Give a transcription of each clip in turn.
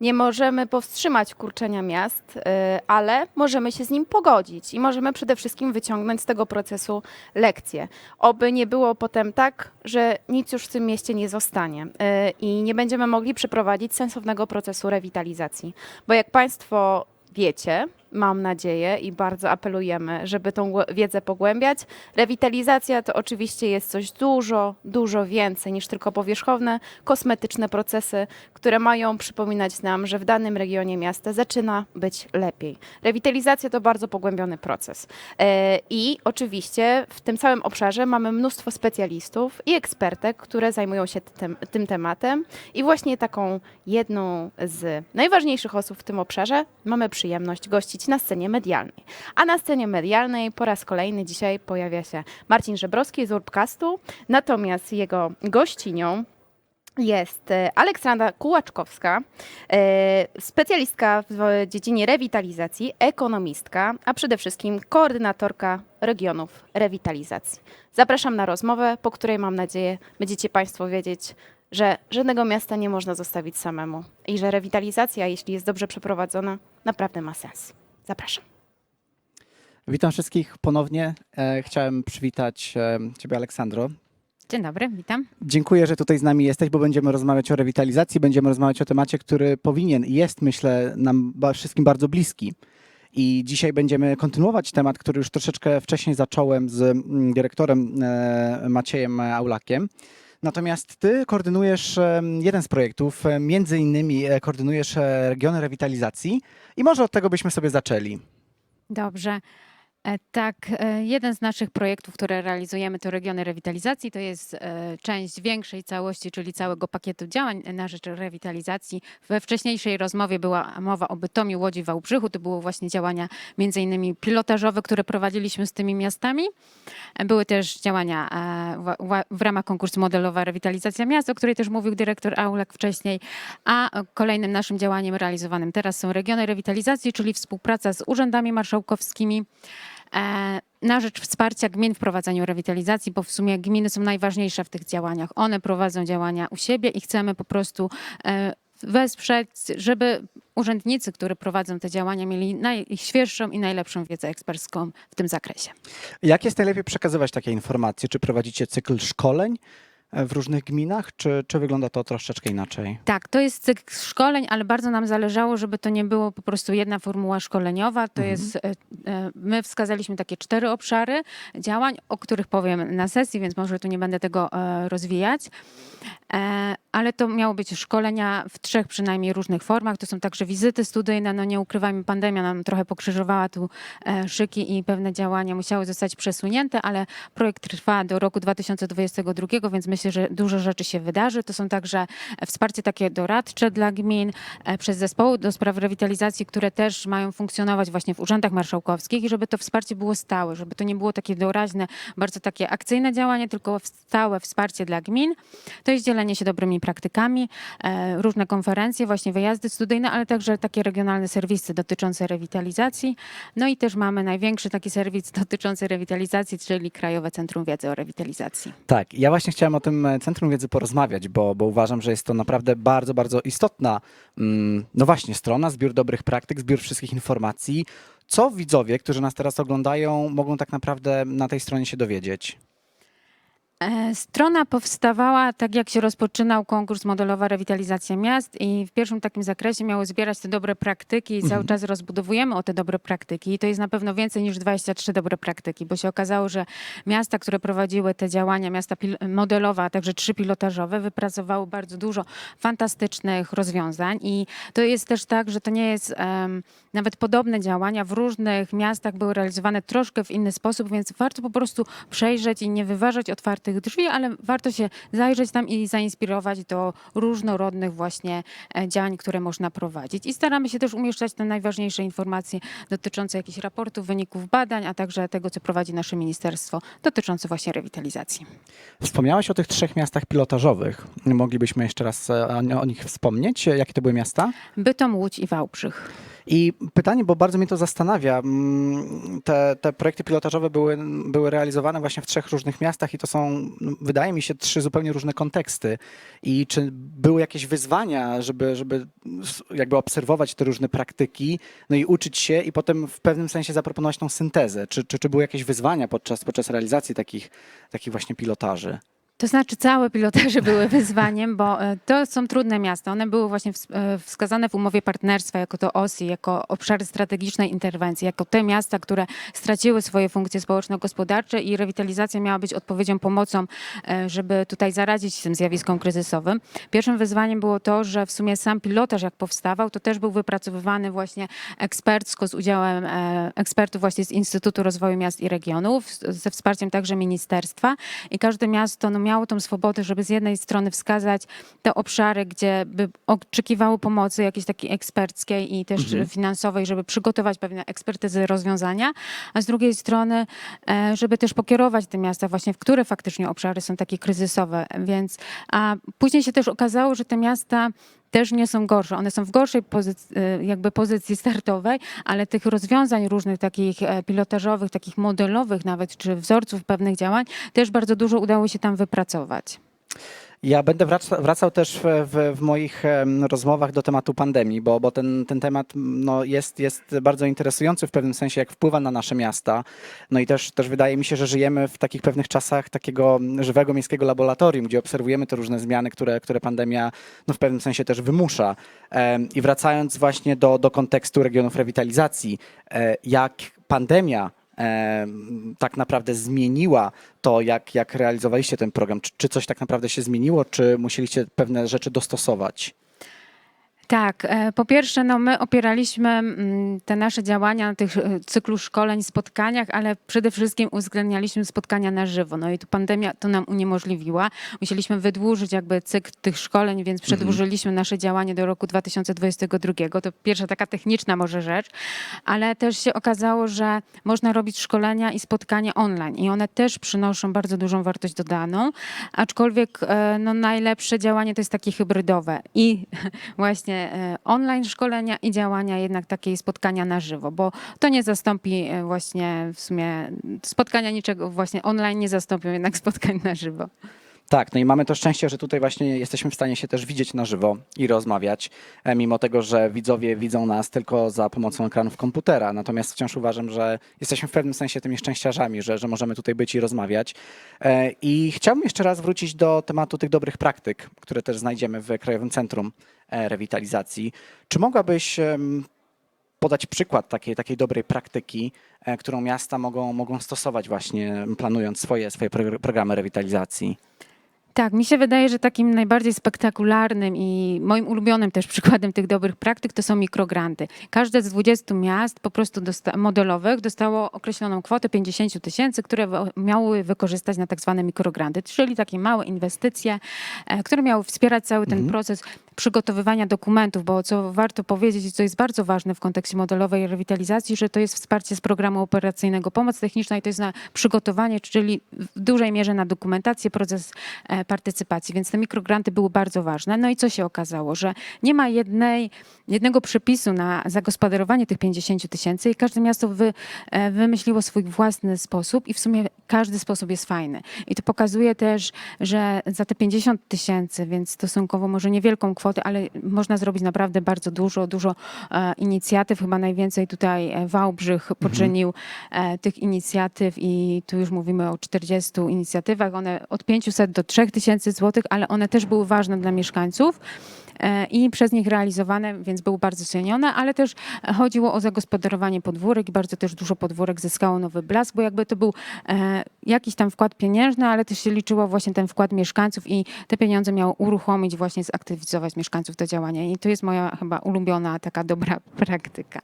Nie możemy powstrzymać kurczenia miast, y, ale możemy się z nim pogodzić i możemy przede wszystkim wyciągnąć z tego procesu lekcje. Oby nie było potem tak, że nic już w tym mieście nie zostanie y, i nie będziemy mogli przeprowadzić sensownego procesu rewitalizacji. Bo jak Państwo wiecie, mam nadzieję i bardzo apelujemy, żeby tą wiedzę pogłębiać. Rewitalizacja to oczywiście jest coś dużo, dużo więcej niż tylko powierzchowne, kosmetyczne procesy, które mają przypominać nam, że w danym regionie miasta zaczyna być lepiej. Rewitalizacja to bardzo pogłębiony proces. E, I oczywiście w tym całym obszarze mamy mnóstwo specjalistów i ekspertek, które zajmują się tym, tym tematem. I właśnie taką jedną z najważniejszych osób w tym obszarze mamy przyjemność gościć na scenie medialnej. A na scenie medialnej po raz kolejny dzisiaj pojawia się Marcin Żebrowski z Urbcastu, natomiast jego gościnią jest e, Aleksandra Kułaczkowska, e, specjalistka w dziedzinie rewitalizacji, ekonomistka, a przede wszystkim koordynatorka regionów rewitalizacji. Zapraszam na rozmowę, po której mam nadzieję będziecie Państwo wiedzieć, że żadnego miasta nie można zostawić samemu i że rewitalizacja, jeśli jest dobrze przeprowadzona, naprawdę ma sens. Zapraszam. Witam wszystkich ponownie. E, chciałem przywitać e, Ciebie, Aleksandro. Dzień dobry, witam. Dziękuję, że tutaj z nami jesteś, bo będziemy rozmawiać o rewitalizacji, będziemy rozmawiać o temacie, który powinien i jest, myślę, nam wszystkim bardzo bliski. I dzisiaj będziemy kontynuować temat, który już troszeczkę wcześniej zacząłem z mm, dyrektorem e, Maciejem Aulakiem. Natomiast ty koordynujesz jeden z projektów, między innymi e, koordynujesz e, regiony rewitalizacji i może od tego byśmy sobie zaczęli. Dobrze. E, Tak, e, jeden z naszych projektów, które realizujemy, to regiony rewitalizacji. To jest e, część większej całości, czyli całego pakietu działań na rzecz rewitalizacji. We wcześniejszej rozmowie była mowa o Bytomiu, Łodzi, Wałbrzychu. To były właśnie działania między innymi pilotażowe, które prowadziliśmy z tymi miastami. Były też działania w ramach konkursu Modelowa Rewitalizacja Miast, o której też mówił dyrektor Aulak wcześniej. A kolejnym naszym działaniem realizowanym teraz są regiony rewitalizacji, czyli współpraca z urzędami marszałkowskimi na rzecz wsparcia gmin w prowadzeniu rewitalizacji, bo w sumie gminy są najważniejsze w tych działaniach. One prowadzą działania u siebie i chcemy po prostu e, wesprzeć, żeby urzędnicy, którzy prowadzą te działania, mieli najświeższą i najlepszą wiedzę ekspercką w tym zakresie. Jak jest najlepiej przekazywać takie informacje? Czy prowadzicie cykl szkoleń e, w różnych gminach, czy, czy wygląda to troszeczkę inaczej? Tak, to jest cykl szkoleń, ale bardzo nam zależało, żeby to nie było po prostu jedna formuła szkoleniowa. To jest, e, e, my wskazaliśmy takie cztery obszary działań, o których powiem na sesji, więc może tu nie będę tego e, rozwijać. E, Ale to miało być szkolenia w trzech przynajmniej różnych formach. To są także wizyty studyjne. No nie ukrywajmy, pandemia nam trochę pokrzyżowała tu e, szyki i pewne działania musiały zostać przesunięte, ale projekt trwa do roku 2022, więc myślę, że dużo rzeczy się wydarzy. To są także wsparcie takie doradcze dla gmin e, przez zespoły do spraw rewitalizacji, które też mają funkcjonować właśnie w urzędach marszałkowskich i żeby to wsparcie było stałe, żeby to nie było takie doraźne, bardzo takie akcyjne działanie, tylko stałe wsparcie dla gmin. To jest dzielenie się dobrymi praktykami, e, różne konferencje, właśnie wyjazdy studyjne, ale także takie regionalne serwisy dotyczące rewitalizacji. No i też mamy największy taki serwis dotyczący rewitalizacji, czyli Krajowe Centrum Wiedzy o Rewitalizacji. Tak, ja właśnie chciałem o tym e, Centrum Wiedzy porozmawiać, bo, bo uważam, że jest to naprawdę bardzo, bardzo istotna, mm, no właśnie, strona, zbiór dobrych praktyk, zbiór wszystkich informacji. Co widzowie, którzy nas teraz oglądają, mogą tak naprawdę na tej stronie się dowiedzieć? E, Strona powstawała tak, jak się rozpoczynał konkurs Modelowa Rewitalizacja Miast i w pierwszym takim zakresie miało zbierać te dobre praktyki i cały czas rozbudowujemy o te dobre praktyki. I to jest na pewno więcej niż 23 dobre praktyki, bo się okazało, że miasta, które prowadziły te działania, miasta modelowe, a także trzy pilotażowe, wypracowały bardzo dużo fantastycznych rozwiązań i to jest też tak, że to nie jest em, nawet podobne działania w różnych miastach były realizowane troszkę w inny sposób, więc warto po prostu przejrzeć i nie wyważać otwartych drzwi, ale warto się zajrzeć tam i zainspirować do różnorodnych właśnie e, działań, które można prowadzić. I staramy się też umieszczać te najważniejsze informacje dotyczące jakichś raportów, wyników badań, a także tego, co prowadzi nasze ministerstwo dotyczące właśnie rewitalizacji. Wspomniałeś o tych trzech miastach pilotażowych. Moglibyśmy jeszcze raz e, o, o nich wspomnieć? Jakie to były miasta? Bytom, Łódź i Wałbrzych. I pytanie, bo bardzo mnie to zastanawia. mm, Te, te projekty pilotażowe były, były realizowane właśnie w trzech różnych miastach i to są, wydaje mi się, trzy zupełnie różne konteksty. I czy były jakieś wyzwania, żeby, żeby jakby obserwować te różne praktyki, no i uczyć się i potem w pewnym sensie zaproponować tą syntezę? Czy, czy, czy były jakieś wyzwania podczas, podczas realizacji takich, takich właśnie pilotaży? To znaczy całe pilotaże były wyzwaniem, bo e, to są trudne miasta. One były właśnie e, wskazane w umowie partnerstwa jako to OSI, jako obszary strategicznej interwencji, jako te miasta, które straciły swoje funkcje społeczno-gospodarcze i rewitalizacja miała być odpowiedzią, pomocą, e, żeby tutaj zaradzić tym zjawiskom kryzysowym. Pierwszym wyzwaniem było to, że w sumie sam pilotaż jak powstawał, to też był wypracowywany właśnie ekspercko z udziałem ekspertów właśnie z Instytutu Rozwoju Miast i Regionów, ze wsparciem także ministerstwa i każde miasto no, miało tą swobodę, żeby z jednej strony wskazać te obszary, gdzie by oczekiwało pomocy jakiejś takiej eksperckiej i też finansowej, żeby przygotować pewne ekspertyzy rozwiązania, a z drugiej strony, e, żeby też pokierować te miasta właśnie, w które faktycznie obszary są takie kryzysowe, więc a później się też okazało, że te miasta też nie są gorsze. One są w gorszej pozycji, jakby pozycji startowej, ale tych rozwiązań różnych takich e, pilotażowych, takich modelowych nawet, czy wzorców pewnych działań też bardzo dużo udało się tam wypracować. Ja będę wraca, wracał też w, w, moich rozmowach do tematu pandemii, bo, bo ten, ten temat no, jest, jest bardzo interesujący w pewnym sensie, jak wpływa na nasze miasta. No i też, też wydaje mi się, że żyjemy w takich pewnych czasach takiego żywego miejskiego laboratorium, gdzie obserwujemy te różne zmiany, które, które pandemia no, w pewnym sensie też wymusza. I wracając właśnie do, do kontekstu regionów rewitalizacji, e, jak pandemia tak naprawdę zmieniła to, jak, jak realizowaliście ten program? Czy, czy coś tak naprawdę się zmieniło, czy musieliście pewne rzeczy dostosować? Tak, e, po pierwsze, no my opieraliśmy mm, te nasze działania na tych e, cyklu szkoleń, spotkaniach, ale przede wszystkim uwzględnialiśmy spotkania na żywo. No i tu pandemia to nam uniemożliwiła. Musieliśmy wydłużyć jakby cykl tych szkoleń, więc przedłużyliśmy nasze działanie do roku 2022. To pierwsza taka techniczna może rzecz, ale też się okazało, że można robić szkolenia i spotkania online i one też przynoszą bardzo dużą wartość dodaną, aczkolwiek e, no, najlepsze działanie to jest takie hybrydowe i właśnie online szkolenia i działania jednak takiej spotkania na żywo, bo to nie zastąpi e, właśnie w sumie spotkania niczego właśnie online nie zastąpią jednak spotkań na żywo. Tak, no i mamy to szczęście, że tutaj właśnie jesteśmy w stanie się też widzieć na żywo i rozmawiać, e, mimo tego, że widzowie widzą nas tylko za pomocą ekranów komputera. Natomiast wciąż uważam, że jesteśmy w pewnym sensie tymi szczęściarzami, że, że możemy tutaj być i rozmawiać. E, I chciałbym jeszcze raz wrócić do tematu tych dobrych praktyk, które też znajdziemy w Krajowym Centrum e, Rewitalizacji. Czy mogłabyś podać przykład takiej, takiej dobrej praktyki, którą miasta mogą, mogą stosować właśnie planując swoje, swoje progr- programy rewitalizacji? Tak, mi się wydaje, że takim najbardziej spektakularnym i moim ulubionym też przykładem tych dobrych praktyk to są mikrogranty. Każde z 20 miast po prostu dosta- modelowych dostało określoną kwotę 50 tysięcy, które miały wykorzystać na tak zwane mikrogranty, czyli takie małe inwestycje, e, które miały wspierać cały ten proces przygotowywania dokumentów, bo co warto powiedzieć i co jest bardzo ważne w kontekście modelowej rewitalizacji, że to jest wsparcie z programu operacyjnego Pomoc Techniczna i to jest na przygotowanie, czyli w dużej mierze na dokumentację, proces e, partycypacji, więc te mikrogranty były bardzo ważne. No i co się okazało, że nie ma jednej, jednego przepisu na zagospodarowanie tych 50 tysięcy i każde miasto wy, e, wymyśliło swój własny sposób i w sumie każdy sposób jest fajny. I to pokazuje też, że za te 50 tysięcy, więc stosunkowo może niewielką kwotę, ale można zrobić naprawdę bardzo dużo, dużo e, inicjatyw. Chyba najwięcej tutaj e, Wałbrzych poczynił e, tych inicjatyw i tu już mówimy o 40 inicjatywach. One od 500 do 3000 złotych, ale one też były ważne dla mieszkańców i przez nich realizowane, więc były bardzo cenione, ale też chodziło o zagospodarowanie podwórek i bardzo też dużo podwórek zyskało nowy blask, bo jakby to był jakiś tam wkład pieniężny, ale też się liczyło właśnie ten wkład mieszkańców i te pieniądze miało uruchomić, właśnie zaktywizować mieszkańców do działania. I to jest moja chyba ulubiona taka dobra praktyka.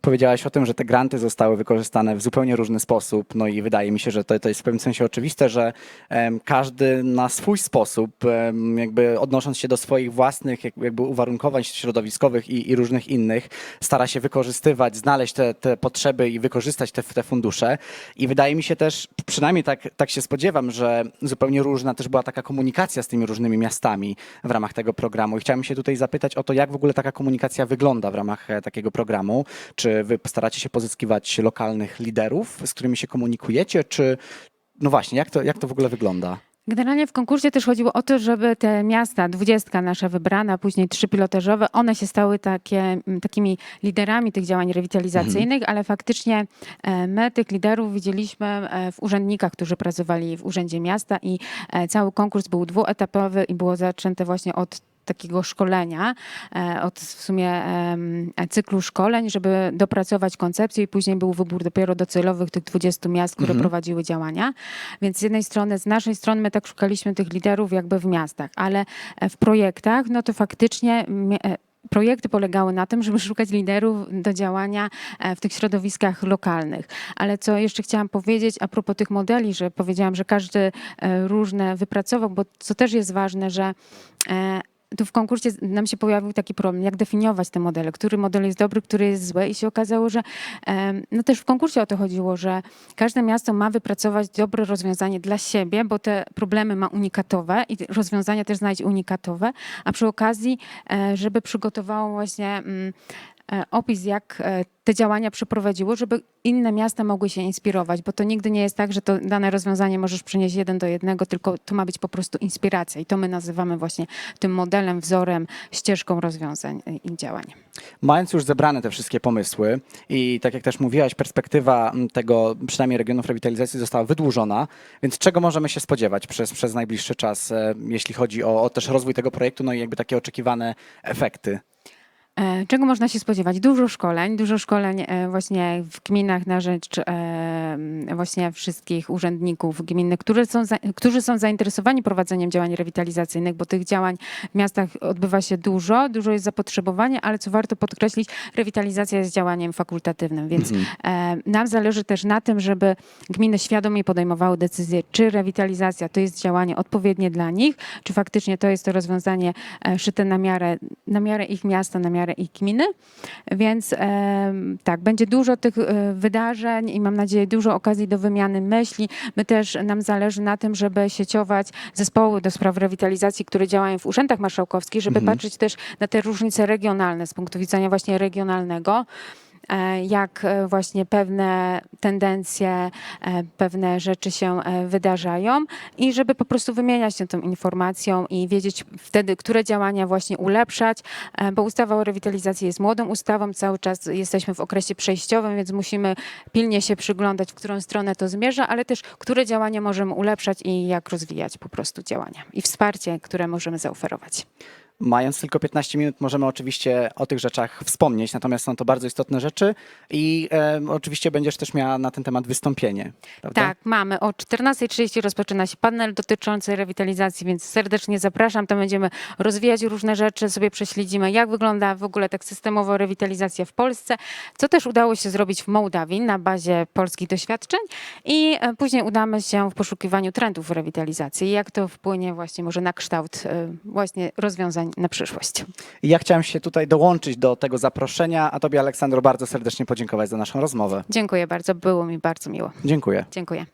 Powiedziałaś o tym, że te granty zostały wykorzystane w zupełnie różny sposób, no i wydaje mi się, że to, to jest w pewnym sensie oczywiste, że każdy na swój sposób, jakby odnosząc się do swoich własnych jak- jakby uwarunkowań środowiskowych i, i różnych innych, stara się wykorzystywać, znaleźć te, te potrzeby i wykorzystać te, te fundusze. I wydaje mi się też, przynajmniej tak, tak się spodziewam, że zupełnie różna też była taka komunikacja z tymi różnymi miastami w ramach tego programu. I chciałem się tutaj zapytać o to, jak w ogóle taka komunikacja wygląda w ramach e, takiego programu. Czy wy staracie się pozyskiwać lokalnych liderów, z którymi się komunikujecie, czy no właśnie, jak to, jak to w ogóle wygląda? Generalnie w konkursie też chodziło o to, żeby te miasta, dwudziestka nasza wybrana, później trzy pilotażowe, one się stały takie, m, takimi liderami tych działań rewitalizacyjnych, ale faktycznie e, my tych liderów widzieliśmy e, w urzędnikach, którzy pracowali w Urzędzie Miasta i e, cały konkurs był dwuetapowy i było zaczęte właśnie od takiego szkolenia, e, od w sumie cyklu szkoleń, żeby dopracować koncepcję i później był wybór dopiero docelowych tych 20 miast, które Mhm. prowadziły działania. Więc z jednej strony, z naszej strony my tak szukaliśmy tych liderów jakby w miastach, ale e, w projektach, no to faktycznie e, projekty polegały na tym, żeby szukać liderów do działania w tych środowiskach lokalnych. Ale co jeszcze chciałam powiedzieć a propos tych modeli, że powiedziałam, że każdy różne wypracował, bo co też jest ważne, że tu w konkursie nam się pojawił taki problem, jak definiować te modele, który model jest dobry, który jest zły. I się okazało, że no też w konkursie o to chodziło, że każde miasto ma wypracować dobre rozwiązanie dla siebie, bo te problemy ma unikatowe i rozwiązania też znaleźć unikatowe, a przy okazji, e, żeby przygotowało właśnie mm, opis, jak e, te działania przeprowadziło, żeby inne miasta mogły się inspirować, bo to nigdy nie jest tak, że to dane rozwiązanie możesz przynieść jeden do jednego, tylko to ma być po prostu inspiracja i to my nazywamy właśnie tym modelem, wzorem, ścieżką rozwiązań e, i działań. Mając już zebrane te wszystkie pomysły i tak jak też mówiłaś, perspektywa tego przynajmniej regionów rewitalizacji została wydłużona, więc czego możemy się spodziewać przez, przez najbliższy czas, e, jeśli chodzi o, o też rozwój tego projektu, no i jakby takie oczekiwane efekty? E, Czego można się spodziewać? Dużo szkoleń, dużo szkoleń e, właśnie w gminach na rzecz e, właśnie wszystkich urzędników gminnych, którzy są, którzy są zainteresowani prowadzeniem działań rewitalizacyjnych, bo tych działań w miastach odbywa się dużo, dużo jest zapotrzebowanie, ale co warto podkreślić, rewitalizacja jest działaniem fakultatywnym, więc e, nam zależy też na tym, żeby gminy świadomie podejmowały decyzję, czy rewitalizacja to jest działanie odpowiednie dla nich, czy faktycznie to jest to rozwiązanie szyte na miarę, na miarę ich miasta, na miarę ich gminy. Więc tak, będzie dużo tych e, wydarzeń i mam nadzieję dużo okazji do wymiany myśli. My też nam zależy na tym, żeby sieciować zespoły do spraw rewitalizacji, które działają w urzędach marszałkowskich, żeby Mhm. patrzeć też na te różnice regionalne z punktu widzenia właśnie regionalnego jak e, właśnie pewne tendencje, e, pewne rzeczy się e, wydarzają i żeby po prostu wymieniać się tą informacją i wiedzieć wtedy, które działania właśnie ulepszać, e, bo ustawa o rewitalizacji jest młodą ustawą, cały czas jesteśmy w okresie przejściowym, więc musimy pilnie się przyglądać, w którą stronę to zmierza, ale też które działania możemy ulepszać i jak rozwijać po prostu działania i wsparcie, które możemy zaoferować. Mając tylko 15 minut, możemy oczywiście o tych rzeczach wspomnieć, natomiast są to bardzo istotne rzeczy i e, oczywiście będziesz też miała na ten temat wystąpienie. Prawda? Tak, mamy. O 14.30 rozpoczyna się panel dotyczący rewitalizacji, więc serdecznie zapraszam. Tam będziemy rozwijać różne rzeczy, sobie prześledzimy, jak wygląda w ogóle tak systemowo rewitalizacja w Polsce, co też udało się zrobić w Mołdawii na bazie polskich doświadczeń i e, później udamy się w poszukiwaniu trendów rewitalizacji, jak to wpłynie właśnie może na kształt e, właśnie rozwiązań na przyszłość. Ja chciałem się tutaj dołączyć do tego zaproszenia, a Tobie, Aleksandro, bardzo serdecznie podziękować za naszą rozmowę. Dziękuję bardzo, było mi bardzo miło. Dziękuję. Dziękuję.